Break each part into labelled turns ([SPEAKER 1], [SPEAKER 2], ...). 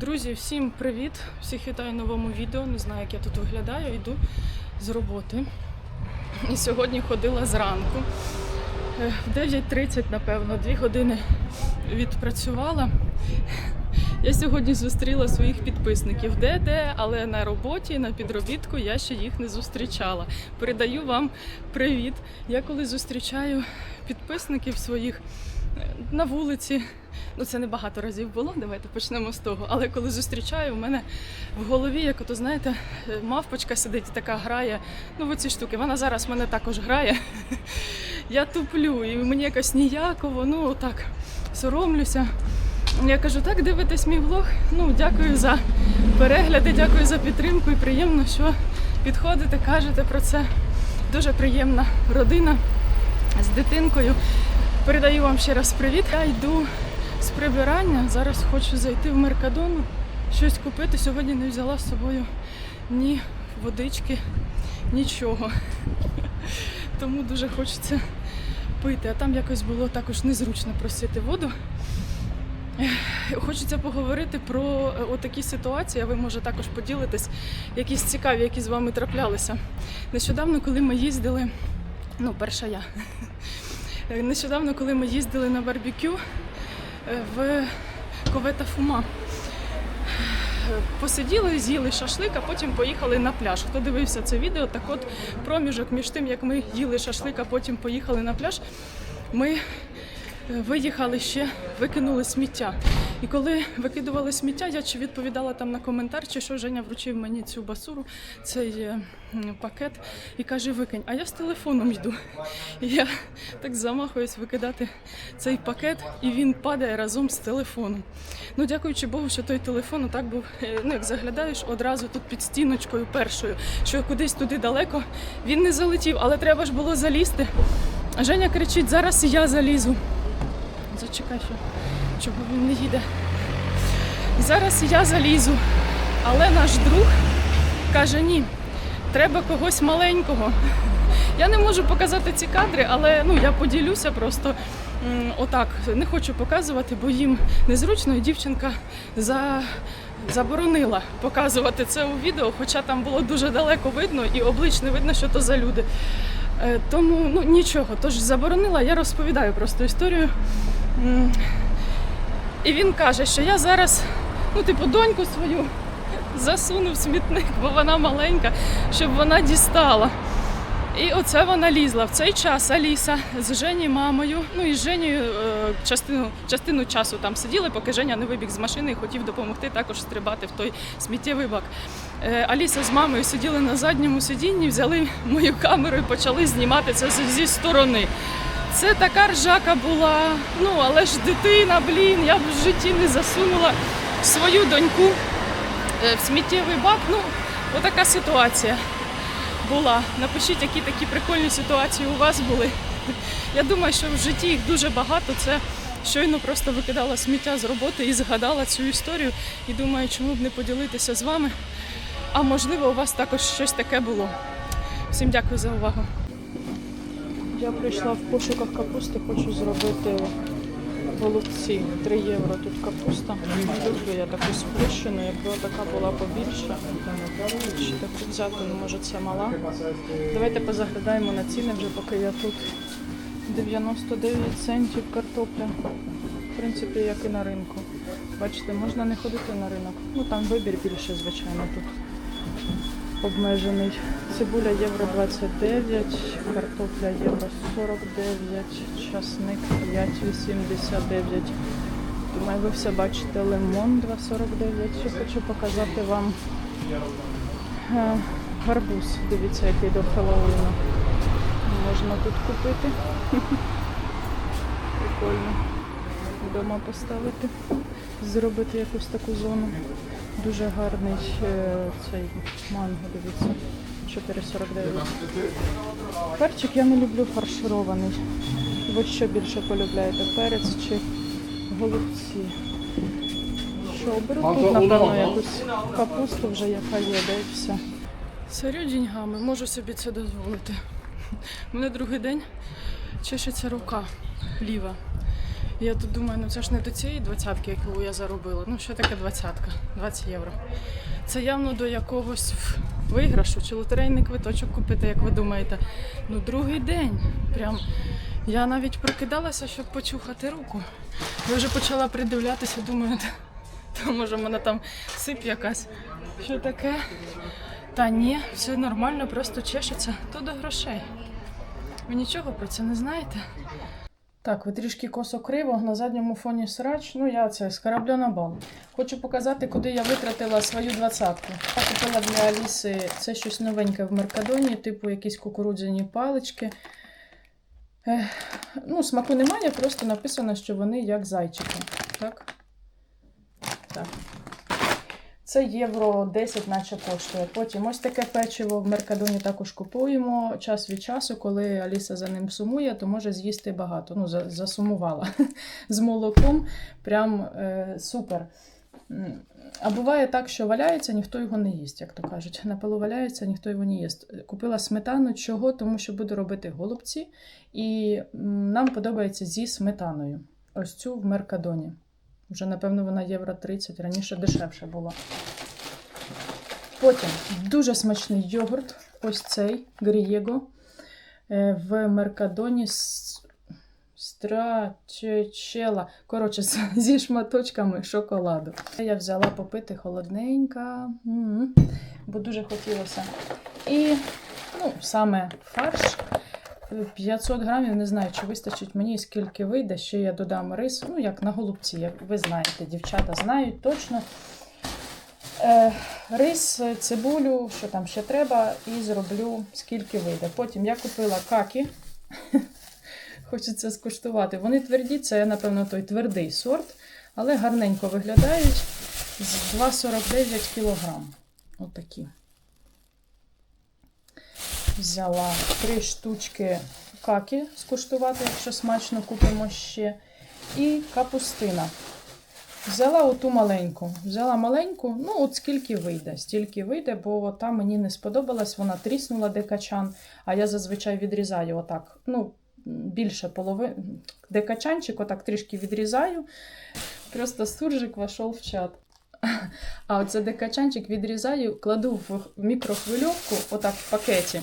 [SPEAKER 1] Друзі, всім привіт! Всіх вітаю новому відео. Не знаю, як я тут виглядаю. Йду з роботи. І сьогодні ходила зранку. Е, В 9.30, напевно, дві години відпрацювала. Я сьогодні зустріла своїх підписників де-де, але на роботі, на підробітку я ще їх не зустрічала. Передаю вам привіт. Я коли зустрічаю підписників своїх е, на вулиці, ну це не багато разів було, давайте почнемо з того. Але коли зустрічаю, в мене в голові, як ото знаєте, мавпочка сидить така грає. Ну, в оці штуки. Вона зараз мене також грає. Я туплю, і мені якось ніяково, ну так, соромлюся. Я кажу, так, дивитесь мій влог. Ну, дякую за перегляди, дякую за підтримку і приємно, що підходите, кажете про це. Дуже приємна родина з дитинкою. Передаю вам ще раз привіт. Я йду з прибирання. Зараз хочу зайти в Меркадону, щось купити. Сьогодні не взяла з собою ні водички, нічого. Тому дуже хочеться пити. А там якось було також незручно просити воду. Хочеться поговорити про е, отакі ситуації, а ви може також поділитесь, якісь цікаві, які з вами траплялися. Нещодавно, коли ми їздили, ну, перша я. Нещодавно, коли ми їздили на барбекю в Ковета Фума. Посиділи, з'їли шашлик, а потім поїхали на пляж. Хто дивився це відео, так от проміжок між тим, як ми їли шашлик, а потім поїхали на пляж, ми е, виїхали ще, викинули сміття. І коли викидували сміття, я чи відповідала там на коментар, чи що Женя вручив мені цю басуру, цей е, пакет, і каже, викинь. А я з телефоном йду. І я так замахуюсь викидати цей пакет, і він падає разом з телефоном. Ну, дякуючи Богу, що той телефон так був. е, Ну, як заглядаєш одразу тут під стіночкою першою, що кудись туди далеко він не залетів, але треба ж було залізти. Женя кричить: зараз я залізу. Зачекай, що чого він не їде. Зараз я залізу. Але наш друг каже: ні, треба когось маленького. Я не можу показати ці кадри, але ну я поділюся просто м, отак. Не хочу показувати, бо їм незручно, і дівчинка за... заборонила показувати це у відео, хоча там було дуже далеко видно і облич не видно, що то за люди. Е, Тому ну нічого, тож заборонила, я розповідаю просто історію. І він каже, що я зараз, ну, типу, доньку свою засуну в смітник, бо вона маленька, щоб вона дістала. І оце вона лізла. В цей час Аліса з Жені мамою, ну і з Женєю е, частину, частину часу там сиділи, поки Женя не вибіг з машини і хотів допомогти також стрибати в той сміттєвий бак. Е, Аліса з мамою сиділи на задньому сидінні, взяли мою камеру і почали знімати це зі сторони. Це така ржака була. Ну, але ж дитина, блін, я б в житті не засунула свою доньку е, в сміттєвий бак. Ну, отака ситуація була. Напишіть, які такі прикольні ситуації у вас були. Я думаю, що в житті їх дуже багато. Це щойно просто викидала сміття з роботи і згадала цю історію. І думаю, чому б не поділитися з вами. А можливо, у вас також щось таке було. Всім дякую за увагу. Я прийшла в пошуках капусти, хочу зробити голубці. 3 євро тут капуста. Люблю я таку сплющену, якби така була побільша. Ще таку взяти, ну може це мала. Давайте позаглядаємо на ціни вже, поки я тут. 99 центів картопля. В принципі, як і на ринку. Бачите, можна не ходити на ринок. Ну там вибір більше, звичайно, тут обмежений. Цибуля євро 29, картопля євро 49, часник 5,89. Думаю, ви все бачите. Лимон 2,49. Ще хочу показати вам е, гарбуз. Дивіться, який до Хеллоуіну. Можна тут купити. Прикольно. Вдома поставити, зробити якусь таку зону. Дуже гарний цей манго, дивіться. 4,49. Перчик я не люблю фарширований. Ви що більше полюбляєте? Перець чи голубці? Що, беру тут, напевно, якусь капусту вже, яка є, де і все. Сорю деньгами, можу собі це дозволити. У мене другий день чешеться рука ліва. Я тут думаю, ну це ж не до цієї двадцятки, яку я заробила. Ну що таке двадцятка? 20 євро. Це явно до якогось виграшу чи лотерейний квиточок купити, як ви думаєте. Ну, другий день. Прям я навіть прокидалася, щоб почухати руку. Я вже почала придивлятися, думаю, та може в мене там сип якась. Що таке? Та ні, все нормально, просто чешеться. То до грошей. Ви нічого про це не знаєте? Так, ви трішки косо криво, на задньому фоні срач. Ну, я це з корабля на бал. Хочу показати, куди я витратила свою двадцятку. Я купила для Аліси це щось новеньке в Меркадоні, типу якісь кукурудзяні палички. Ех, ну, смаку немає, просто написано, що вони як зайчики. Так? Так. Це євро 10, наче коштує. Потім ось таке печиво в Меркадоні також купуємо. Час від часу, коли Аліса за ним сумує, то може з'їсти багато. Ну, засумувала з молоком. Прям е, супер. А буває так, що валяється, ніхто його не їсть, як то кажуть. На полу валяється, ніхто його не їсть. Купила сметану. Чого? Тому що буду робити голубці, і нам подобається зі сметаною. Ось цю в Меркадоні. Вже, напевно, вона євро 30, раніше дешевше була. Потім дуже смачний йогурт. Ось цей Грієго е, в Меркадоні страчечела. Коротше, зі шматочками шоколаду. Я взяла попити холодненька, бо дуже хотілося. І ну, саме фарш. 500 грамів, не знаю, чи вистачить мені, скільки вийде. Ще я додам рис, ну як на голубці, як ви знаєте, дівчата знають точно. Е, рис, цибулю, що там ще треба, і зроблю скільки вийде. Потім я купила какі. Хочеться скуштувати. Вони тверді, це, напевно, той твердий сорт, але гарненько виглядають. З 2,49 кг. Отакі. Взяла три штучки какі скуштувати, якщо смачно купимо ще. І капустина. Взяла оту маленьку. Взяла маленьку, ну от скільки вийде, стільки вийде, бо та мені не сподобалась, вона тріснула декачан, а я зазвичай відрізаю отак. Ну, більше половини. Декачанчик отак трішки відрізаю. Просто суржик вошов в чат. А оце декачанчик відрізаю, кладу в мікрохвильовку, отак в пакеті.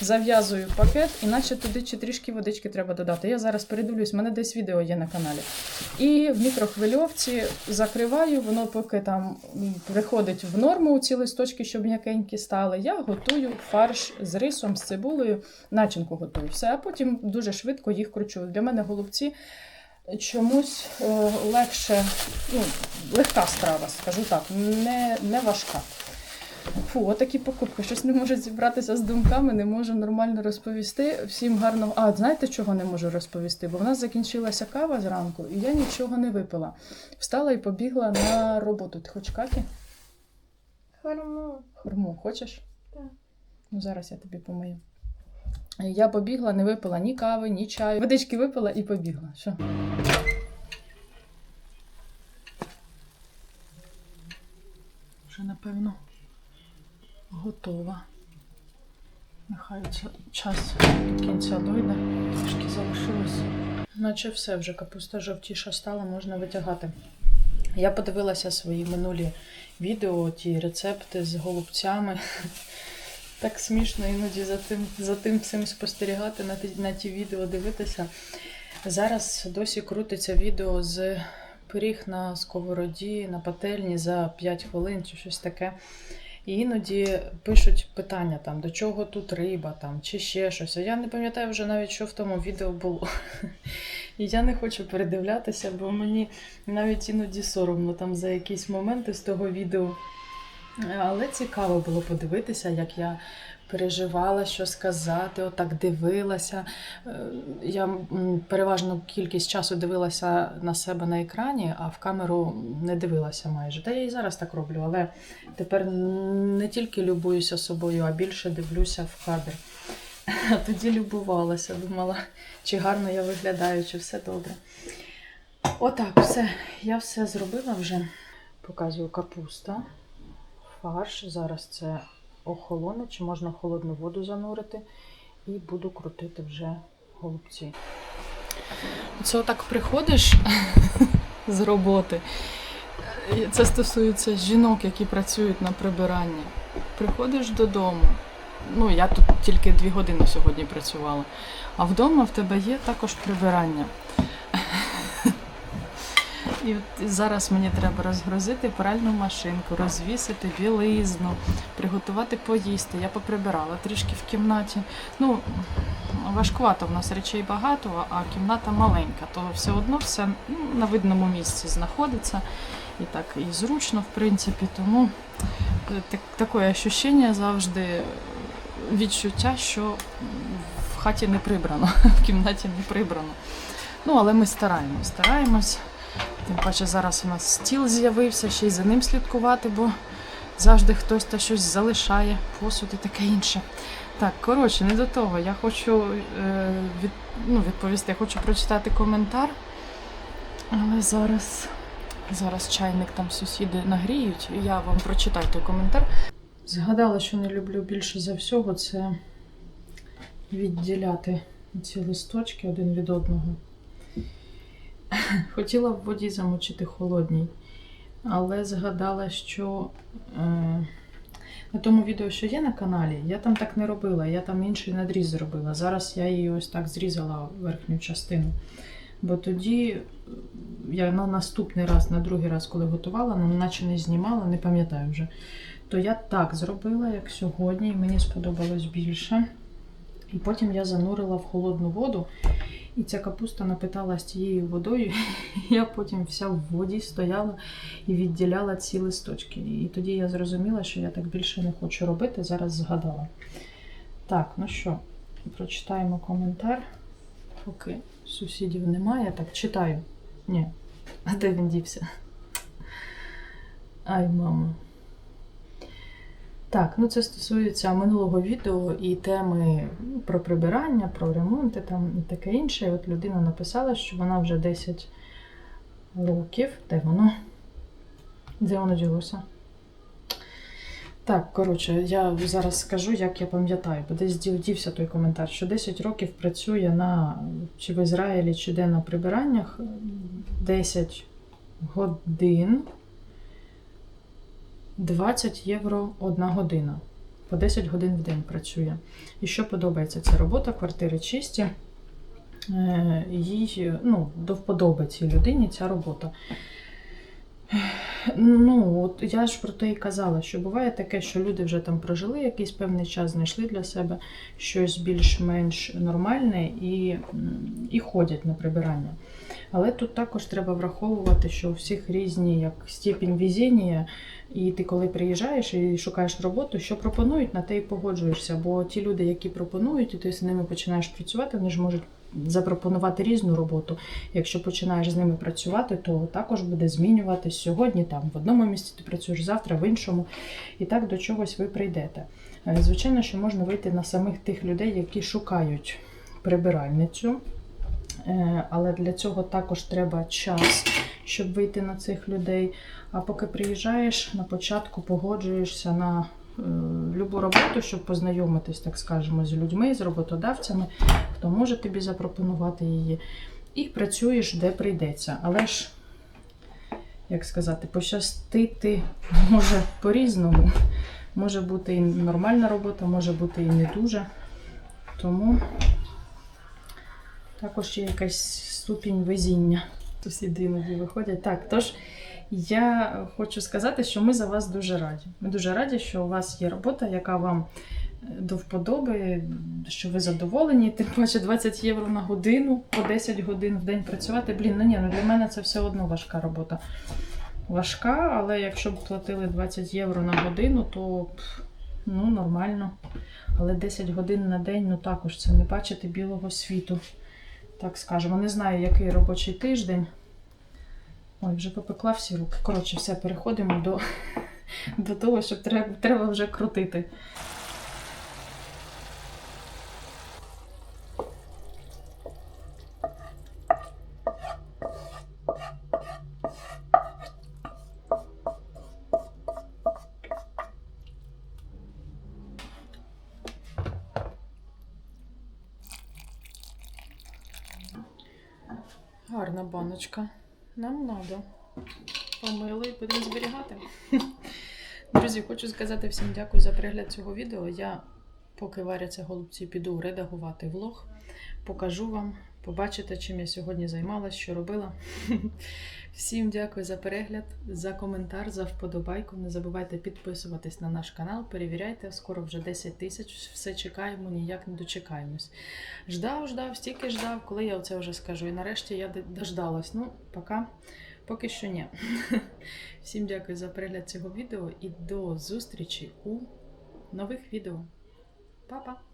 [SPEAKER 1] Зав'язую пакет, іначе туди чи трішки водички треба додати. Я зараз передивлюсь, в мене десь відео є на каналі. І в мікрохвильовці закриваю, воно поки там приходить в норму ці листочки, щоб м'якенькі стали. Я готую фарш з рисом, з цибулею, начинку готую. Все, а потім дуже швидко їх кручу. Для мене голубці чомусь е, легше, ну, легка страва, скажу так, не, не важка. Фу, отакі покупки. Щось не можу зібратися з думками, не можу нормально розповісти. Всім гарно. А, знаєте, чого не можу розповісти? Бо в нас закінчилася кава зранку, і я нічого не випила. Встала і побігла на роботу. Ти хочеш какі?
[SPEAKER 2] Хормон.
[SPEAKER 1] Хурму, хочеш?
[SPEAKER 2] Так.
[SPEAKER 1] Ну, зараз я тобі помию. Я побігла, не випила ні кави, ні чаю. Водички випила і побігла. Що? Вже, напевно, готова. Нехай час до кінця дойде. Трішки залишилось. Наче все, вже капуста жовтіша стала, можна витягати. Я подивилася свої минулі відео, ті рецепти з голубцями. Так смішно іноді за тим, за тим всім спостерігати, на ті, на ті відео дивитися. Зараз досі крутиться відео з пиріг на сковороді, на пательні за 5 хвилин чи щось таке. І іноді пишуть питання, там, до чого тут риба, там, чи ще щось. А я не пам'ятаю вже навіть, що в тому відео було. І я не хочу передивлятися, бо мені навіть іноді соромно там за якісь моменти з того відео. Але цікаво було подивитися, як я переживала, що сказати, отак дивилася. Е, Я переважно кількість часу дивилася на себе на екрані, а в камеру не дивилася майже. Та я і зараз так роблю, але тепер не тільки любуюся собою, а більше дивлюся в кадр. А тоді любувалася, думала, чи гарно я виглядаю, чи все добре. Отак, все. Я все зробила вже. Показую капуста фарш. Зараз це охолоне, чи можна холодну воду занурити. І буду крутити вже голубці. Це отак приходиш з роботи. Це стосується жінок, які працюють на прибиранні. Приходиш додому. Ну, я тут тільки дві години сьогодні працювала. А вдома в тебе є також прибирання. І от зараз мені треба розгрузити пральну машинку, розвісити білизну, приготувати поїсти. Я поприбирала трішки в кімнаті. Ну, важкувато в нас речей багато, а кімната маленька, то все одно все ну, на видному місці знаходиться. І так і зручно, в принципі. Тому е, так, таке ощущення завжди відчуття, що в хаті не прибрано, в кімнаті не прибрано. Ну, але ми стараємось, стараємось. Тим паче зараз у нас стіл з'явився, ще й за ним слідкувати, бо завжди хтось та щось залишає, посуд і таке інше. Так, коротше, не до того. Я хочу е, від, ну, відповісти, я хочу прочитати коментар. Але зараз, зараз чайник там сусіди нагріють, і я вам прочитаю той коментар. Згадала, що не люблю більше за всього, це відділяти ці листочки один від одного. Хотіла в воді замочити холодній, але згадала, що е, на тому відео, що є на каналі, я там так не робила, я там інший надріз зробила. Зараз я її ось так зрізала верхню частину. Бо тоді е, я на наступний раз, на другий раз, коли готувала, ну, наче не знімала, не пам'ятаю вже. То я так зробила, як сьогодні, і мені сподобалось більше. І потім я занурила в холодну воду. І ця капуста напиталась тією водою. Я потім вся в воді стояла і відділяла ці листочки. І тоді я зрозуміла, що я так більше не хочу робити. Зараз згадала. Так, ну що, прочитаємо коментар. Поки сусідів немає. Так, читаю. Ні. А де він дівся? Ай, мама. Так, ну це стосується минулого відео і теми ну, про прибирання, про ремонти там і таке інше. От людина написала, що вона вже 10 років. Де воно? Де воно ділося? Так, коротше, я зараз скажу, як я пам'ятаю, бо десь дів- дівся той коментар, що 10 років працює на чи в Ізраїлі, чи де на прибираннях 10 годин 20 євро одна година. По 10 годин в день працює. І що подобається ця робота, квартири чисті. Е, Їй ну, до вподоби цій людині ця робота. Ну, от я ж про те і казала, що буває таке, що люди вже там прожили якийсь певний час, знайшли для себе щось більш-менш нормальне і, і ходять на прибирання. Але тут також треба враховувати, що у всіх різні як степінь везіння, і ти коли приїжджаєш і шукаєш роботу, що пропонують, на те і погоджуєшся. Бо ті люди, які пропонують, і ти з ними починаєш працювати, вони ж можуть запропонувати різну роботу. Якщо починаєш з ними працювати, то також буде змінюватись сьогодні. Там в одному місці ти працюєш завтра, в іншому, і так до чогось ви прийдете. Е, Звичайно, що можна вийти на самих тих людей, які шукають прибиральницю. Е, Але для цього також треба час, щоб вийти на цих людей. А поки приїжджаєш, на початку погоджуєшся на е, любу роботу, щоб познайомитись, так скажемо, з людьми, з роботодавцями, хто може тобі запропонувати її. І працюєш, де прийдеться. Але ж, як сказати, пощастити може по-різному. Може бути і нормальна робота, може бути і не дуже. Тому також є якась ступінь везіння. Сусіди іноді виходять. Так, тож я хочу сказати, що ми за вас дуже раді. Ми дуже раді, що у вас є робота, яка вам е, до вподоби, що ви задоволені. Тим паче 20 євро на годину, по 10 годин в день працювати. Блін, ну ні, ну для мене це все одно важка робота. Важка, але якщо б платили 20 євро на годину, то ну, нормально. Але 10 годин на день, ну також це не бачити білого світу. Так скажемо. Не знаю, який робочий тиждень. Ой, вже попекла всі руки. Коротше, все, переходимо до до того, що треба, треба вже крутити. Гарна баночка. Нам надо. Помили будемо зберігати. Друзі, хочу сказати всім дякую за перегляд цього відео. Я, поки варяться голубці, піду редагувати влог. Покажу вам, побачите, чим я сьогодні займалась, що робила. Всім дякую за перегляд, за коментар, за вподобайку. Не забувайте підписуватись на наш канал, перевіряйте, скоро вже 10 тисяч. Все чекаємо, ніяк не дочекаємось. Ждав, ждав, стільки ждав, коли я це вже скажу. І нарешті я дождалась. Ну, поки, поки що ні. Всім дякую за перегляд цього відео і до зустрічі у нових відео. Pa, pa.